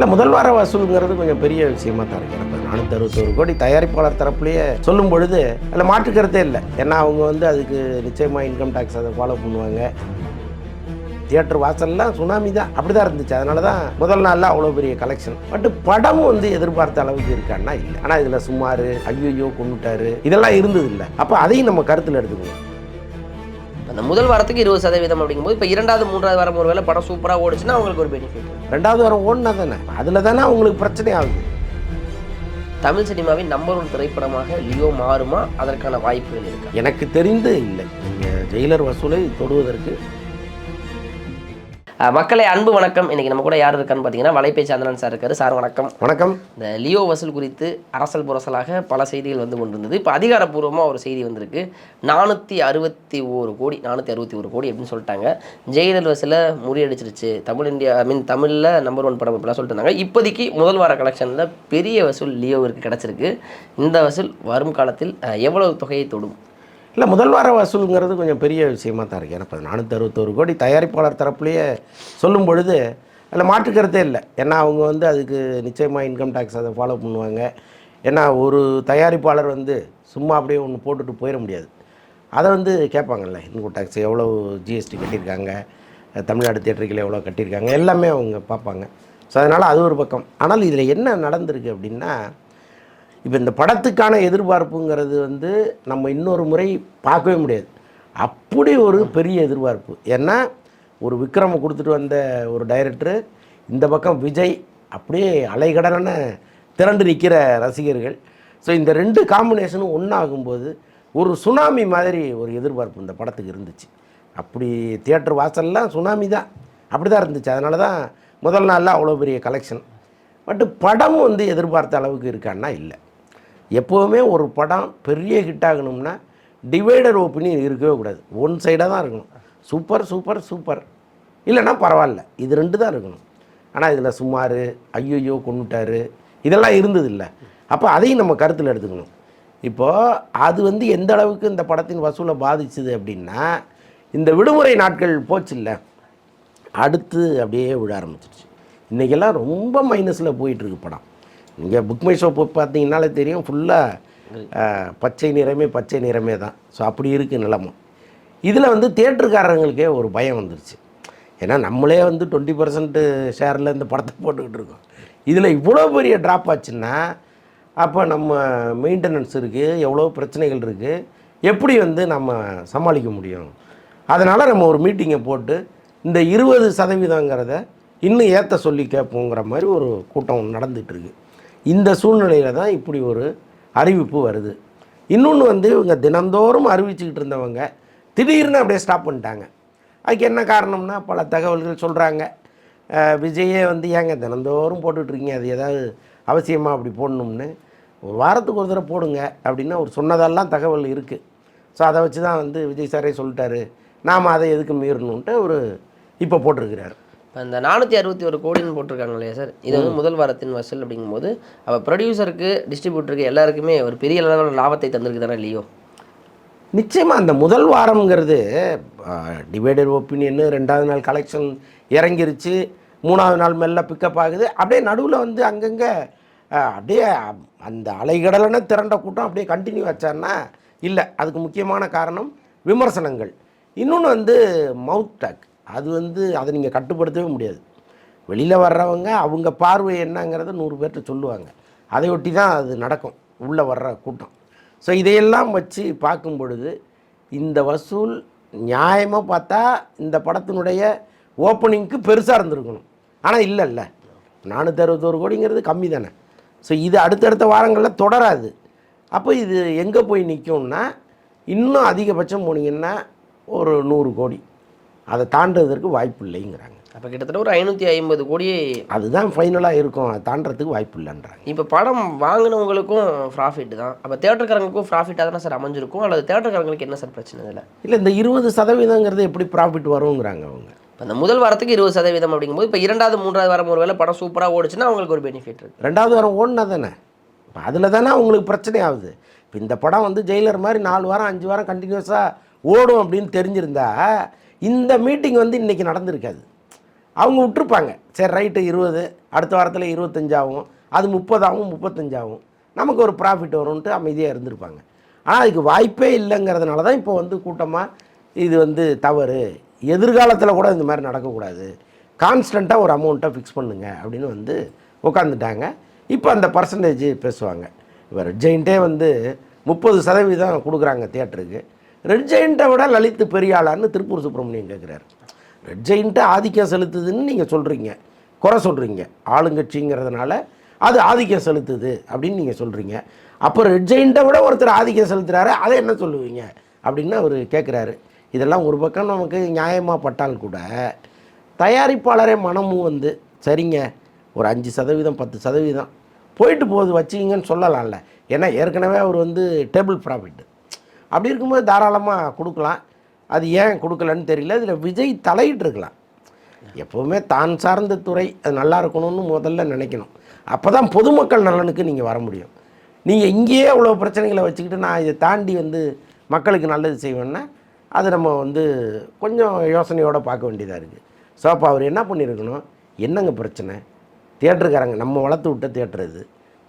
இல்லை முதல் வார வசூலுங்கிறது கொஞ்சம் பெரிய விஷயமா தான் இருக்கு. நானூற்றி அறுபத்தோரு கோடி தயாரிப்பாளர் தரப்புலேயே சொல்லும் பொழுது அதில் மாற்றுக்கிறதே இல்லை. ஏன்னா அவங்க வந்து அதுக்கு நிச்சயமாக இன்கம் டேக்ஸ் அதை ஃபாலோ பண்ணுவாங்க. தியேட்டர் வாசல்லாம் சுனாமி தான். அப்படி தான் இருந்துச்சு. அதனால தான் முதல் நாளில் அவ்வளோ பெரிய கலெக்ஷன் பட் படம் வந்து எதிர்பார்த்த அளவுக்கு இருக்கான்னா இல்லை. ஆனால் இதில் சுமார் ஐயோ கொண்டுட்டாரு இதெல்லாம் இருந்தது இல்லை அப்போ அதையும் நம்ம கருத்தில் எடுத்துக்கணும். அந்த முதல் வாரத்துக்கு இருபது சதவீதம் அப்படிங்கும்போது இப்போ இரண்டாவது மூன்றாவது வாரம் ஒருவேளை படம் சூப்பராக ஓடுச்சுன்னா அவங்களுக்கு ஒரு பெனிஃபிட் ரெண்டாவது வாரம் ஓடினா தானே? அதில் தானே அவங்களுக்கு பிரச்சனை ஆகுது. தமிழ் சினிமாவின் நம்பர் ஒன் திரைப்படமாக லியோ மாறுமா? அதற்கான வாய்ப்புகள் இருக்கா? எனக்கு தெரிந்து இல்லை. நீங்கள் ஜெயிலர் வசூலை தொடுவதற்கு மக்களை அன்பு வணக்கம். இன்னைக்கு நம்ம கூட யார் இருக்கான்னு பார்த்தீங்கன்னா வலைப்பே சார் இருக்காரு. சார் வணக்கம். வணக்கம். இந்த லியோ வசூல் குறித்து அரசல் புரசலாக பல செய்திகள் வந்து கொண்டிருந்தது. இப்போ அதிகாரப்பூர்வமாக ஒரு செய்தி வந்திருக்கு. நானூற்றி அறுபத்தி ஒரு கோடி நானூற்றி அறுபத்தி ஒரு கோடி அப்படின்னு சொல்லிட்டாங்க. ஜெயிலர் வசூலை முறியடிச்சிருச்சு. தமிழ் இந்தியா ஐ மீன் தமிழில் நம்பர் ஒன் படம் இப்படிலாம் சொல்லிட்டு இருந்தாங்க. இப்போதைக்கு முதல் வார கலெக்ஷனில் பெரிய வசூல் லியோவிற்கு கிடச்சிருக்கு. இந்த வசூல் வரும் காலத்தில் எவ்வளவு தொகையை தொடும்? இல்லை முதல் வார வசூலுங்கிறது கொஞ்சம் பெரிய விஷயமா தான் இருக்குது எனக்கு நானூற்றி அறுபத்தோரு கோடி தயாரிப்பாளர் தரப்புலேயே சொல்லும் பொழுது அதில் மாற்றுக்கிறதே இல்லை. ஏன்னா அவங்க வந்து அதுக்கு நிச்சயமாக இன்கம் டேக்ஸ் அதை ஃபாலோ பண்ணுவாங்க. ஏன்னா ஒரு தயாரிப்பாளர் வந்து சும்மா அப்படியே ஒன்று போட்டுட்டு போயிட முடியாது. அதை வந்து கேட்பாங்கல்ல இன்கம் டேக்ஸ் எவ்வளோ ஜிஎஸ்டி கட்டியிருக்காங்க தமிழ்நாடு தேட்டருக்கில் எவ்வளோ கட்டியிருக்காங்க எல்லாமே அவங்க பார்ப்பாங்க. ஸோ அதனால் அது ஒரு பக்கம். ஆனால் இதில் என்ன நடந்திருக்கு அப்படின்னா இப்போ இந்த படத்துக்கான எதிர்பார்ப்புங்கிறது வந்து நம்ம இன்னொரு முறை பார்க்கவே முடியாது. அப்படி ஒரு பெரிய எதிர்பார்ப்பு. ஏன்னா ஒரு விக்ரமை கொடுத்துட்டு வந்த ஒரு டைரக்டரு இந்த பக்கம் விஜய் அப்படியே அலைகடலான திரண்டு நிற்கிற ரசிகர்கள். ஸோ இந்த ரெண்டு காம்பினேஷனும் ஒன்றாகும்போது ஒரு சுனாமி மாதிரி ஒரு எதிர்பார்ப்பு இந்த படத்துக்கு இருந்துச்சு. அப்படி தியேட்டர் வாசல்லாம் சுனாமி தான். அப்படி தான் இருந்துச்சு. அதனால தான் முதல் நாளில் அவ்வளோ பெரிய கலெக்ஷன் பட் படம் வந்து எதிர்பார்த்த அளவுக்கு இருக்கான்னா இல்லை. எப்போவுமே ஒரு படம் பெரிய ஹிட் ஆகணும்னா டிவைடர் ஒப்பீனியன் இருக்கவே கூடாது. ஒன் சைடாக தான் இருக்கணும். சூப்பர் சூப்பர் சூப்பர் இல்லைன்னா பரவாயில்ல. இது ரெண்டு தான் இருக்கணும். ஆனால் இதில் சுமார் ஐயோயோ கொண்டுட்டாரு இதெல்லாம் இருந்தது இல்லை அப்போ அதையும் நம்ம கருத்தில் எடுத்துக்கணும். இப்போது அது வந்து எந்த அளவுக்கு இந்த படத்தின் வசூலை பாதிச்சுது அப்படின்னா இந்த விடுமுறை நாட்கள் போச்சு இல்லை அடுத்து அப்படியே விழ ஆரம்பிச்சிருச்சு. இன்றைக்கெல்லாம் ரொம்ப மைனஸில் போயிட்டுருக்கு படம். இங்கே புக் மை ஷோ போய் பார்த்தீங்கன்னாலே தெரியும். ஃபுல்லாக பச்சை நிறமே பச்சை நிறமே தான். ஸோ அப்படி இருக்குது நிலமும். இதில் வந்து தேட்டருக்காரங்களுக்கே ஒரு பயம் வந்துருச்சு. ஏன்னா நம்மளே வந்து டுவெண்ட்டி பர்சன்ட்டு ஷேரில் இந்த படத்தை போட்டுக்கிட்டு இருக்கோம். இதில் இவ்வளோ பெரிய ட்ராப் ஆச்சுன்னா அப்போ நம்ம மெயின்டெனன்ஸ் இருக்குது எவ்வளோ பிரச்சனைகள் இருக்குது எப்படி வந்து நம்ம சமாளிக்க முடியும்? அதனால் நம்ம ஒரு மீட்டிங்கை போட்டு இந்த இருபது சதவீதங்கிறத இன்னும் ஏற்ற சொல்லி கேட்போங்கிற மாதிரி ஒரு கூட்டம் நடந்துகிட்ருக்கு இந்த சூழ்நிலையில் தான் இப்படி ஒரு அறிவிப்பு வருது. இன்னொன்று வந்து இவங்க தினந்தோறும் அறிவிச்சுக்கிட்டு இருந்தவங்க திடீர்னு அப்படியே ஸ்டாப் பண்ணிட்டாங்க. அதுக்கு என்ன காரணம்னா பல தகவல்கள் சொல்கிறாங்க விஜயே வந்து ஏங்க தினந்தோறும் போட்டுட்ருக்கீங்க? அது ஏதாவது அவசியமாக அப்படி போடணும்னு? ஒரு வாரத்துக்கு ஒரு தடவை போடுங்க அப்படின்னு அவர் சொன்னதெல்லாம் தகவல் இருக்குது ஸோ அதை வச்சு தான் வந்து விஜய் சாரே சொல்லிட்டாரு. நாம் அதை எதுக்கு மீறணுன்ட்டு அவர் இப்போ போட்டிருக்கிறாரு. இப்போ இந்த நானூற்றி அறுபத்தி ஒரு கோடின்னு போட்டிருக்காங்க இல்லையா சார்? இது வந்து முதல் வாரத்தின் வசூல் அப்படிங்கும்போது அப்போ ப்ரொடியூசருக்கு டிஸ்ட்ரிபியூட்டருக்கு எல்லாருக்குமே ஒரு பெரிய அளவில் லாபத்தை தந்திருக்கு தானே லியோ? நிச்சயமாக அந்த முதல் வாரம்ங்கிறது டிவைடட் ஒப்பீனியன் ரெண்டாவது நாள் கலெக்ஷன் இறங்கிருச்சு மூணாவது நாள் மெல்ல பிக்கப் ஆகுது. அப்படியே நடுவில் வந்து அங்கங்கே அப்படியே அந்த அலைகடலான திரண்ட கூட்டம் அப்படியே கண்டினியூ வச்சான்னா இல்லை. அதுக்கு முக்கியமான காரணம் விமர்சனங்கள். இன்னொன்று வந்து மவுத் டாக் அது வந்து அதை நீங்கள் கட்டுப்படுத்தவே முடியாது. வெளியில் வர்றவங்க அவங்க பார்வை என்னங்கிறத நூறு பேர்கிட்ட சொல்லுவாங்க. அதை ஒட்டி தான் அது நடக்கும். உள்ளே வர்ற கூட்டம். ஸோ இதையெல்லாம் வச்சு பார்க்கும் பொழுது இந்த வசூல் நியாயமாக பார்த்தா இந்த படத்தினுடைய ஓப்பனிங்க்கு பெருசாக இருந்திருக்கணும். ஆனால் இல்லைல்ல நானூற்றி அறுபத்தோரு கோடிங்கிறது கம்மி தானே. ஸோ இது அடுத்தடுத்த வாரங்களில் தொடராது. அப்போ இது எங்கே போய் நிற்கும்னா இன்னும் அதிகபட்சம் போனீங்கன்னா ஒரு நூறு கோடி. அதை தாண்டுவதற்கு வாய்ப்பு இல்லைங்கிறாங்க அப்போ கிட்டத்தட்ட ஒரு ஐநூற்றி ஐம்பது கோடி அதுதான் ஃபைனலாக இருக்கும். அதை தாண்டறதுக்கு வாய்ப்பு இல்லைன்றாங்க இப்போ படம் வாங்கினவங்களுக்கும் ப்ராஃபிட் தான். அப்போ தேட்டருக்காரங்களுக்கும் ப்ராஃபிட்டாக தானே சார் அமைஞ்சிருக்கும்? அல்லது தேட்டருக்காரங்களுக்கு என்ன சார் பிரச்சனை இதில்? இல்லை இந்த இருபது சதவீதங்கிறது எப்படி ப்ராஃபிட் வருங்கிறாங்க அவங்க. இப்போ இந்த முதல் வாரத்துக்கு இருபது சதவீதம் அப்படிங்கும்போது இப்போ இரண்டாவது மூன்றாவது வாரம் ஒரு வேளை படம் சூப்பராக ஓடுச்சுன்னா அவங்களுக்கு ஒரு பெனிஃபிட் இருக்குது ரெண்டாவது வாரம் ஓடினா தானே? இப்போ அதில் தானே அவங்களுக்கு பிரச்சனை ஆகுது. இப்போ இந்த படம் வந்து ஜெயிலர் மாதிரி நாலு வாரம் அஞ்சு வாரம் கண்டினியூஸாக ஓடும் அப்படின்னு தெரிஞ்சிருந்தா இந்த மீட்டிங் வந்து இன்றைக்கி நடந்திருக்காது. அவங்க விட்டுருப்பாங்க. சரி ரைட்டு இருபது அடுத்த வாரத்தில் இருபத்தஞ்சாகும் அது முப்பதாகவும் முப்பத்தஞ்சாகும் நமக்கு ஒரு ப்ராஃபிட் வரும்ன்ட்டு அமைதியாக இருந்திருப்பாங்க. ஆனால் அதுக்கு வாய்ப்பே இல்லைங்கிறதுனால தான் இப்போ வந்து கூட்டமாக இது வந்து தவறு. எதிர்காலத்தில் கூட இந்த மாதிரி நடக்கக்கூடாது. கான்ஸ்டண்ட்டாக ஒரு அமௌண்ட்டை ஃபிக்ஸ் பண்ணுங்க அப்படின்னு வந்து உட்காந்துட்டாங்க இப்போ அந்த பர்சன்டேஜ் பேசுவாங்க. இவர் ஜெயின்ட்டே வந்து முப்பது சதவீதம் கொடுக்குறாங்க தேட்டருக்கு ரெட் ஜெயின்ட்டை விட லலித் பெரியாளான்னு திருப்பூர் சுப்பிரமணியம் கேட்குறாரு ரெட் ஜெயின்ட்டு ஆதிக்கம் செலுத்துதுன்னு நீங்கள் சொல்கிறீங்க குறை சொல்கிறீங்க ஆளுங்கட்சிங்கிறதுனால அது ஆதிக்கம் செலுத்துது அப்படின்னு நீங்கள் சொல்கிறீங்க அப்போ ரெட் ஜெயின்ட்டை விட ஒருத்தர் ஆதிக்கம் செலுத்துறாரு அதை என்ன சொல்லுவீங்க? அப்படின்னு அவர் கேட்குறாரு இதெல்லாம் ஒரு பக்கம் நமக்கு நியாயமாக பட்டால் கூட தயாரிப்பாளரே மனமும் வந்து சரிங்க ஒரு அஞ்சு சதவீதம் பத்து சதவீதம் போயிட்டு போகுது வச்சிங்கன்னு சொல்லலாம்ல. ஏன்னா ஏற்கனவே அவர் வந்து டேபிள் ப்ராஃபிட் அப்படி இருக்கும்போது தாராளமாக கொடுக்கலாம். அது ஏன் கொடுக்கலன்னு தெரியல. இதில் விஜய் தலையிட்டுருக்கலாம் எப்போவுமே தான் சார்ந்த துறை அது நல்லா இருக்கணும்னு முதல்ல நினைக்கணும். அப்போ தான் பொதுமக்கள் நலனுக்கு நீங்கள் வர முடியும். நீங்கள் இங்கேயே அவ்வளோ பிரச்சனைகளை வச்சுக்கிட்டு நான் இதை தாண்டி வந்து மக்களுக்கு நல்லது செய்வேன்னா அது நம்ம வந்து கொஞ்சம் யோசனையோடு பார்க்க வேண்டியதாக இருக்குது ஸோ அப்போ அவர் என்ன பண்ணியிருக்கணும்? என்னங்க பிரச்சனை? தேட்டருக்காரங்க நம்ம வளர்த்து விட்ட தேட்டர் இது.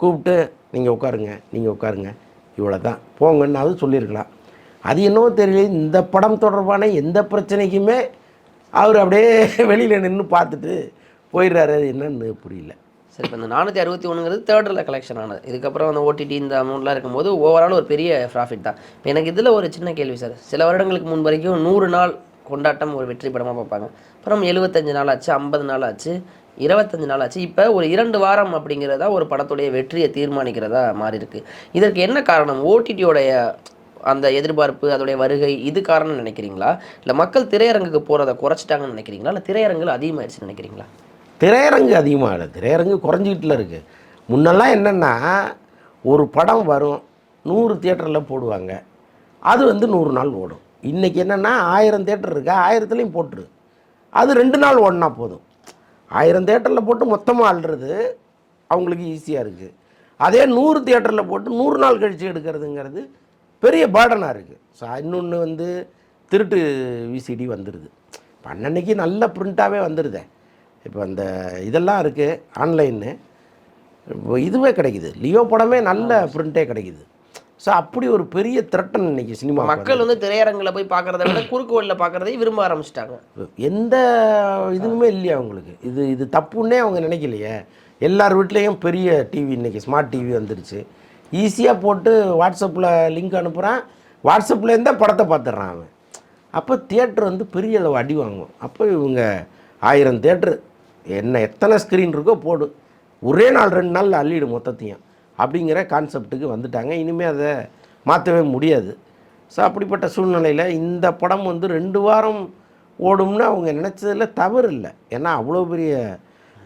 கூப்பிட்டு நீங்கள் உட்காருங்க நீங்கள் உட்காருங்க. இவ்வளோ தான் போங்கன்னாவது சொல்லியிருக்கலாம். அது என்னவோ தெரியல இந்த படம் தொடர்பான எந்த பிரச்சனைக்குமே அவர் அப்படியே வெளியில் நின்று பார்த்துட்டு போயிடுறாரு. அது என்னன்னு புரியல. சரி இப்போ இந்த நானூற்றி அறுபத்தி ஒன்றுங்கிறது தேர்டில் கலெக்ஷன் ஆனது. இதுக்கப்புறம் அந்த ஓடிடி இந்த அமௌண்ட்லாம் இருக்கும்போது ஓவரால் ஒரு பெரிய ப்ராஃபிட் தான். இப்போ எனக்கு இதில் ஒரு சின்ன கேள்வி சார் சில வருடங்களுக்கு முன் வரைக்கும் நூறு நாள் கொண்டாட்டம் ஒரு வெற்றி படமாக பார்ப்பாங்க. அப்புறம் எழுபத்தஞ்சு நாள் ஆச்சு ஐம்பது நாள் ஆச்சு. இருபத்தஞ்சு நாள் ஆச்சு. இப்போ ஒரு இரண்டு வாரம் அப்படிங்கிறதா ஒரு படத்துடைய வெற்றியை தீர்மானிக்கிறதா மாறி இருக்கு இதற்கு என்ன காரணம்? ஓடிடியோடைய அந்த எதிர்பார்ப்பு அதோடைய வருகை இது காரணம்னு நினைக்கிறீங்களா? இல்லை மக்கள் திரையரங்குக்கு போகிறத குறைச்சிட்டாங்கன்னு நினைக்கிறீங்களா? இல்லை திரையரங்குகள் அதிகமாகிடுச்சுன்னு நினைக்கிறீங்களா? திரையரங்கு அதிகமாக திரையரங்கு குறைஞ்சிக்கிட்டுல இருக்குது முன்னெல்லாம் என்னென்னா ஒரு படம் வரும் நூறு தியேட்டரில் போடுவாங்க. அது வந்து நூறு நாள் ஓடும். இன்றைக்கி என்னென்னா ஆயிரம் தேட்டர் இருக்கா. ஆயிரத்துலேயும் போட்டுரு. அது ரெண்டு நாள் ஓடினா போதும். ஆயிரம் தேட்டரில் போட்டு மொத்தமாக அள்ளுறது அவங்களுக்கு ஈஸியாக இருக்குது அதே நூறு தியேட்டரில் போட்டு நூறு நாள் கழித்து எடுக்கிறதுங்கிறது பெரிய பேர்டனாக இருக்குது ஸோ இன்னொன்று வந்து திருட்டு விசிடி வந்துடுது இப்போ அன்னன்னைக்கு நல்ல பிரிண்ட்டாகவே வந்துடுதே இப்போ அந்த இதெல்லாம் இருக்குது ஆன்லைன்னு இப்போ இதுவே கிடைக்குது. லியோ படமே நல்ல பிரிண்ட்டே கிடைக்குது. ஸோ அப்படி ஒரு பெரிய த்ரெட்டன் இன்னைக்கு சினிமா மக்கள் வந்து திரையரங்கில் போய் பார்க்கறத விட குறுக்கு வழியில் பார்க்கறதை விரும்ப ஆரம்பிச்சிட்டாங்க. எந்த இதுவுமே இல்லையா அவங்களுக்கு? இது இது தப்புன்னே அவங்க நினைக்கலையே. எல்லார் வீட்லேயும் பெரிய டிவி இன்னைக்கு ஸ்மார்ட் டிவி வந்துருச்சு. ஈஸியாக போட்டு வாட்ஸ்அப்பில் லிங்க் அனுப்புகிறான் வாட்ஸ்அப்லேருந்தே படத்தை பார்த்துட்றான் அவன். அப்போ தியேட்டர் வந்து பெரிய அளவு அடி வாங்கும். அப்போ இவங்க ஆயிரம் தியேட்டர் என்ன எத்தனை ஸ்க்ரீன் இருக்கோ போடு. ஒரே நாள் ரெண்டு நாளில் அள்ளிடு மொத்தத்தையும். அப்படிங்கிற கான்செப்ட்டுக்கு வந்துட்டாங்க. இனிமேல் அதை மாற்றவே முடியாது. ஸோ அப்படிப்பட்ட சூழ்நிலையில் இந்த படம் வந்து ரெண்டு வாரம் ஓடும்னு அவங்க நினச்சதில் தவறு இல்லை. ஏன்னா அவ்வளோ பெரிய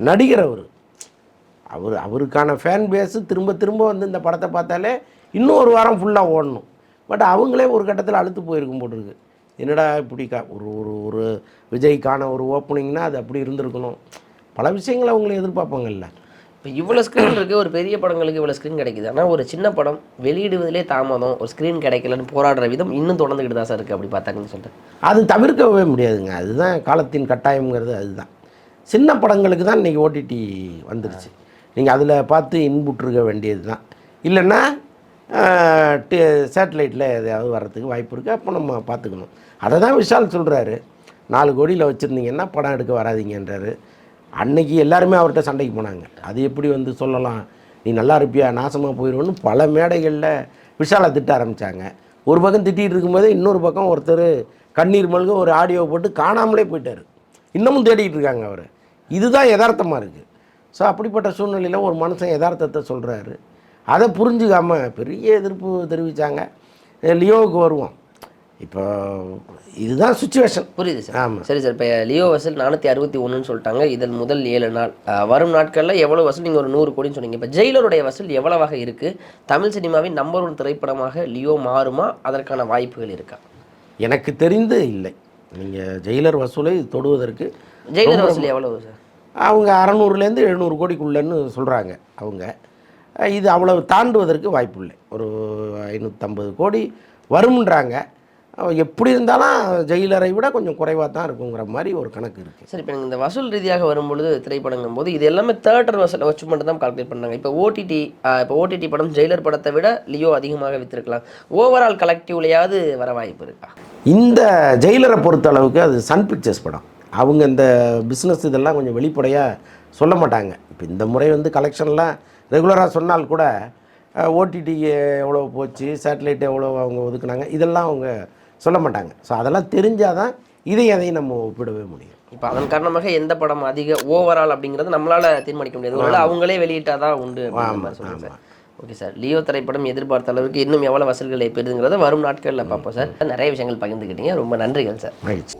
நடிகர் அவர். அவர் அவருக்கான ஃபேன் பேஸு திரும்ப திரும்ப வந்து இந்த படத்தை பார்த்தாலே இன்னும் ஒரு வாரம் ஃபுல்லாக ஓடணும். பட் அவங்களே ஒரு கட்டத்தில் அழுத்து போயிருக்கும் போட்டிருக்கு. என்னடா இப்படி கா ஒரு ஒரு ஒரு விஜய்க்கான ஒரு ஓப்பனிங்னால் அது அப்படி இருந்திருக்கணும். பல விஷயங்களை அவங்கள எதிர்பார்ப்பாங்கல்ல. இப்போ இவ்வளோ ஸ்க்ரீன் இருக்குது ஒரு பெரிய படங்களுக்கு இவ்வளோ ஸ்க்ரீன் கிடைக்குது. ஆனால் ஒரு சின்ன படம் வெளியிடுவதிலே தாமதம் ஒரு ஸ்க்ரீன் கிடைக்கலன்னு போராடுற விதம் இன்னும் தொடர்ந்துக்கிட்டு தான் சார் இருக்குது அப்படி பார்த்தாங்கன்னு சொல்லிட்டு அது தவிர்க்கவே முடியாதுங்க. அதுதான் காலத்தின் கட்டாயம்ங்கிறது அதுதான். சின்ன படங்களுக்கு தான் இன்றைக்கி ஓடிடி வந்துருச்சு. நீங்கள் அதில் பார்த்து இன்புட்ருக்க வேண்டியது தான் இல்லைன்னா சேட்டலைட்டில் எதையாவது வர்றதுக்கு வாய்ப்பு இருக்குது அப்போ நம்ம பார்த்துக்கணும். அதை தான் விஷால் சொல்கிறாரு நாலு கோடியில் வச்சுருந்தீங்கன்னா படம் எடுக்க வராதிங்கன்றாரு. அன்னைக்கு எல்லாருமே அவர்கிட்ட சண்டைக்கு போனாங்க. அது எப்படி வந்து சொல்லலாம்? நீ நல்லா இருப்பியா? நாசமாக போயிடுவோன்னு பல மேடைகளில் விஷாலை திட்ட ஆரம்பித்தாங்க ஒரு பக்கம் திட்டிகிட்டு இருக்கும்போதே இன்னொரு பக்கம் ஒருத்தர் கண்ணீர் மல்க ஒரு ஆடியோ போட்டு காணாமலே போயிட்டார். இன்னமும் தேடிட்டு இருக்காங்க அவர். இதுதான் யதார்த்தமாக இருக்குது ஸோ அப்படிப்பட்ட சூழ்நிலையில் ஒரு மனுஷன் யதார்த்தத்தை சொல்கிறாரு அதை புரிஞ்சுக்காம பெரிய எதிர்ப்பு தெரிவித்தாங்க லியோவுக்கு வருவோம். இப்போ இதுதான் சுச்சுவேஷன் புரியுது சார். ஆமாம் சரி சார் இப்போ லியோ வசூல் நானூற்றி அறுபத்தி ஒன்றுன்னு சொல்லிட்டாங்க. இதில் முதல் ஏழு நாள். வரும் நாட்களில் எவ்வளோ வசூல்? நீங்கள் ஒரு நூறு கோடின்னு சொன்னீங்க. இப்போ ஜெயிலருடைய வசூல் எவ்வளவாக இருக்குது தமிழ் சினிமாவின் நம்பர் ஒன் திரைப்படமாக லியோ மாறுமா? அதற்கான வாய்ப்புகள் இருக்கா? எனக்கு தெரிந்து இல்லை. நீங்கள் ஜெயிலர் வசூலை தொடுவதற்கு ஜெயிலர் வசூல் எவ்வளவு சார்? அவங்க அறநூறுலேருந்து எழுநூறு கோடிக்குள்ளேன்னு சொல்கிறாங்க அவங்க. இது அவ்வளவு தாண்டுவதற்கு வாய்ப்பு இல்லை. ஒரு ஐநூற்றம்பது கோடி வரும்ன்றாங்க. எப்படி இருந்தாலும் ஜெயிலரை விட கொஞ்சம் குறைவாக தான் இருக்குங்கிற மாதிரி ஒரு கணக்கு இருக்குது சரி இப்போ இந்த வசூல் ரீதியாக வரும்பொழுது திரைப்படங்கும் போது இது எல்லாமே தேட்டர் வசூல் வச்சு மட்டும் தான் கால்குலேட் பண்ணாங்க. இப்போ ஓடிடி இப்போ ஓடிடி படம் ஜெயிலர் படத்தை விட லியோ அதிகமாக வித்திருக்கலாம். ஓவரால் கலெக்டிவ்லையாவது வர வாய்ப்பு இருக்கா? இந்த ஜெயிலரை பொறுத்த அளவுக்கு அது சன் பிக்சர்ஸ் படம். அவங்க இந்த பிஸ்னஸ் இதெல்லாம் கொஞ்சம் வெளிப்படையாக சொல்ல மாட்டாங்க. இப்போ இந்த முறை வந்து கலெக்ஷன்லாம் ரெகுலராக சொன்னால் கூட ஓடிடி எவ்வளோ போச்சு சேட்டலைட் எவ்வளோ அவங்க ஒதுக்குனாங்க இதெல்லாம் அவங்க சொல்ல மாட்டாங்க. ஸோ அதெல்லாம் தெரிஞ்சால் தான் இதையும் அதையும் நம்ம ஒப்பிடவே முடியும். இப்போ அதன் காரணமாக எந்த படம் அதிக ஓவரால் அப்படிங்கிறது நம்மளால தீர்மானிக்க முடியாது. ஒருவேளை அவங்களே வெளியிட்டாதான் உண்டு அப்படிங்கிற மாதிரி சொல்லுங்க சார். ஓகே சார் லியோ திரைப்படம் எதிர்பார்த்த அளவுக்கு இன்னும் எவ்வளவு வசூல்களை பெறுதுங்கிறத வரும் நாட்களில் பார்ப்போம் சார் நிறைய விஷயங்கள் பகிர்ந்துக்கிட்டீங்க. ரொம்ப நன்றிகள் சார் மகிழ்ச்சி.